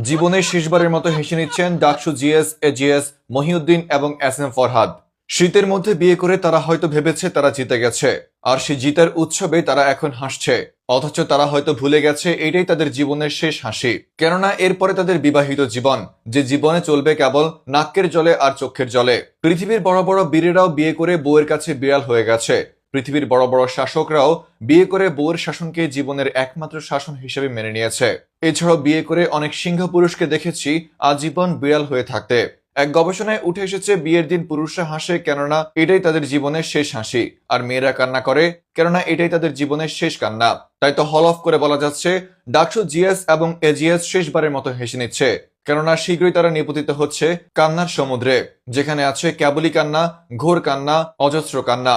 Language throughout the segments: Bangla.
জীবনের শেষবারের মতো হেসে নিচ্ছেন ডাকসু জিএস, এজিএস, মহিউদ্দিন এবং এস এম ফরহাদ। শীতের মধ্যে বিয়ে করে তারা হয়তো ভেবেছে তারা জিতে গেছে। আর সেই জিতার উৎসবে তারা এখন হাসছে। অথচ তারা হয়তো ভুলে গেছে, এটাই তাদের জীবনের শেষ হাসি। কেননা এরপরে তাদের বিবাহিত জীবন, যে জীবনে চলবে কেবল নাকের জলে আর চোখের জলে। পৃথিবীর বড় বড় বীরেরাও বিয়ে করে বউয়ের কাছে বিড়াল হয়ে গেছে। পৃথিবীর বড় বড় শাসকরাও বিয়ে করে বউয়ের শাসনকে জীবনের একমাত্র শাসন হিসেবে মেনে নিয়েছে। এছাড়াও বিয়ে করে অনেক সিংহ পুরুষকে দেখেছি আজীবন বিড়াল হয়ে থাকতে। এক গবেষণায় উঠে এসেছে বিয়ের দিন পুরুষরা হাসে কেননা এটাই তাদের জীবনের শেষ হাসি। আর মেয়েরা কান্না করে কেননা এটাই তাদের জীবনের শেষ কান্না। তাই তো হল অফ করে বলা যাচ্ছে, ডাকসু জিএস এবং এজিএস শেষবারের মতো হেসে নিচ্ছে। কেননা শীঘ্রই তারা নিপতিত হচ্ছে কান্নার সমুদ্রে, যেখানে আছে ক্যাবলি কান্না, ঘোর কান্না, অজস্র কান্না।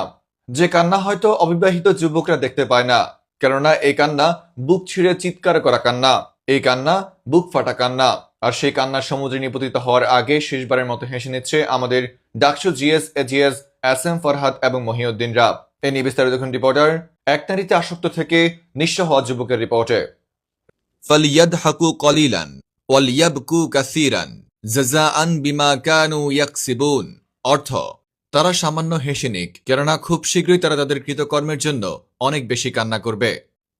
যে কান্না হয়তো অবিবাহিত যুবকরা দেখতে পায় না, কেননা এই কান্না বুক ছিঁড়ে চিৎকার করা কান্না, এই কান্না বুক ফাটা কান্না, আর সেই কান্নার সমুদ্রে নিপতিত হওয়ার আগে শেষবারের মতো হেসে নিচ্ছে আমাদের DUCSU GS, AGS S M Farhad এবং মহিউদ্দিনরা এ নিয়ে বিস্তারিত রিপোর্টার এক নারীতে আসক্ত থেকে নিঃস্ব হওয়া যুবকের রিপোর্টে। ফলিয়াদ হাকু কলিলান ওয়ালিয়াবকু কাসিরান জাজা আন বিমা কানু ইয়াকসিবুন। অর্থ তারা সামান্য হেসে নিক, কেননা খুব শীঘ্রই তারা তাদের কৃতকর্মের জন্য অনেক বেশি কান্না করবে।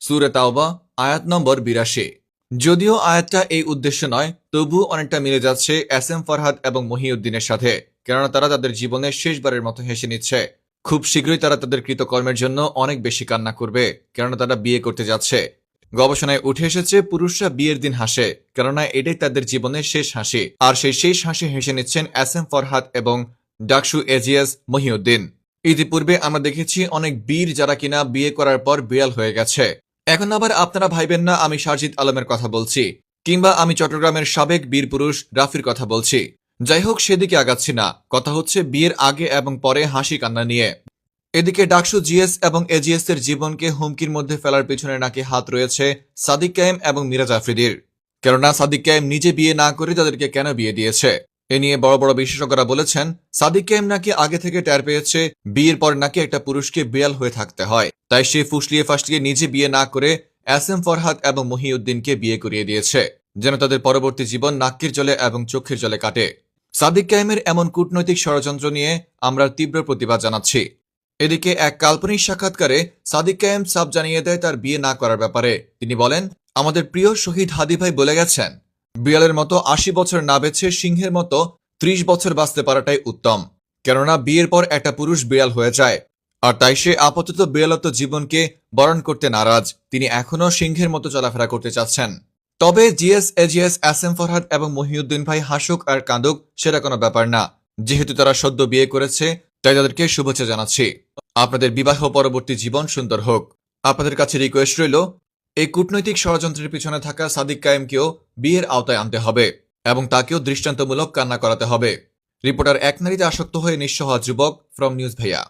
সুরে তাওবা, আয়াত নম্বর বিরাশি। যদিও আয়াতটা এই উদ্দেশ্য নয় তবু অনেকটা মিলে যাচ্ছে এস এম ফরহাদ এবং মহিউদ্দিনের সাথে, কেননা তারা তাদের জীবনের শেষবারের মতো হেসে নিচ্ছে। খুব শীঘ্রই তারা তাদের কৃতকর্মের জন্য অনেক বেশি কান্না করবে, কেননা তারা বিয়ে করতে যাচ্ছে। গবেষণায় উঠে এসেছে, পুরুষরা বিয়ের দিন হাসে, কেননা এটাই তাদের জীবনের শেষ হাসি। আর সেই শেষ হাসি হেসে নিচ্ছেন এস এম ফরহাদ এবং ডাকসু এজিয়াস মহিউদ্দিন। ইতিপূর্বে আমরা দেখেছি অনেক বীর যারা কিনা বিয়ে করার পর বিয়াল হয়ে গেছে। এখন আবার আপনারা ভাইবেন না, আমি সারজিদ আলমের কথা বলছি, কিংবা আমি চট্টগ্রামের সাবেক বীর পুরুষ রাফির কথা বলছি। যাই হোক, সেদিকে আগাচ্ছি না। কথা হচ্ছে বিয়ের আগে এবং পরে হাসি কান্না নিয়ে। এদিকে ডাকসু জিএস এবং এজিএস এর জীবনকে হুমকির মধ্যে ফেলার পিছনে নাকি হাত রয়েছে সাদিক কায়েম এবং মিরাজ আফ্রিদির। কেননা সাদিক কায়েম নিজে বিয়ে না করে তাদেরকে কেন বিয়ে দিয়েছে? এ নিয়ে বড় বড় বিশেষজ্ঞরা বলেছেন সাদিক কায়েম নাকি আগে থেকে ট্যার পেয়েছে, বিয়ের পর নাকি একটা পুরুষকে বিয়াল হয়ে থাকতে হয়। তাই সে ফুসলিয়ে ফাসলিয়ে নিজে বিয়ে না করে এস এম ফরহাদ এবং মহিউদ্দিনকে বিয়ে করিয়ে দিয়েছে, যেন তাদের পরবর্তী জীবন নাক্কির জলে এবং চোখের জলে কাটে। সাদিক কায়েমের এমন কূটনৈতিক ষড়যন্ত্র নিয়ে আমরা তীব্র প্রতিবাদ জানাচ্ছি। এদিকে এক কাল্পনিক সাক্ষাৎকারে সাদিক কায়েম সাব জানিয়ে দেয় তার বিয়ে না করার ব্যাপারে। তিনি বলেন, আমাদের প্রিয় শহীদ হাদি ভাই বলে গেছেন বিড়ালের মতো আশি বছর না বেছে সিংহের মতো ত্রিশ বছর বাঁচতে পারাটাই উত্তম। কেননা বিয়ের পর একটা পুরুষ বিড়াল হয়ে যায়। আর তাই সে আপাতত বিড়ালত্ব জীবনকে বরণ করতে নারাজ। তিনি এখনও সিংহের মতো চলাফেরা করতে চাচ্ছেন। তবে GS, AGS S M Farhad এবং মহিউদ্দিন ভাই হাসুক আর কাঁদুক সেটা কোনো ব্যাপার না। যেহেতু তারা সদ্য বিয়ে করেছে, তাই তাদেরকে শুভেচ্ছা জানাচ্ছি। আপনাদের বিবাহ পরবর্তী জীবন সুন্দর হোক। আপনাদের কাছে রিকোয়েস্ট রইল এই কূটনৈতিক ষড়যন্ত্রের পিছনে থাকা সাদিক কায়েমকেও বিয়ের আওতায় আনতে হবে এবং তাকেও দৃষ্টান্তমূলক কান্না করাতে হবে। রিপোর্টার এক নারীতে আসক্ত হয়ে নিঃস্ব হওয়া যুবক ফ্রম নিউজ ভাইয়া।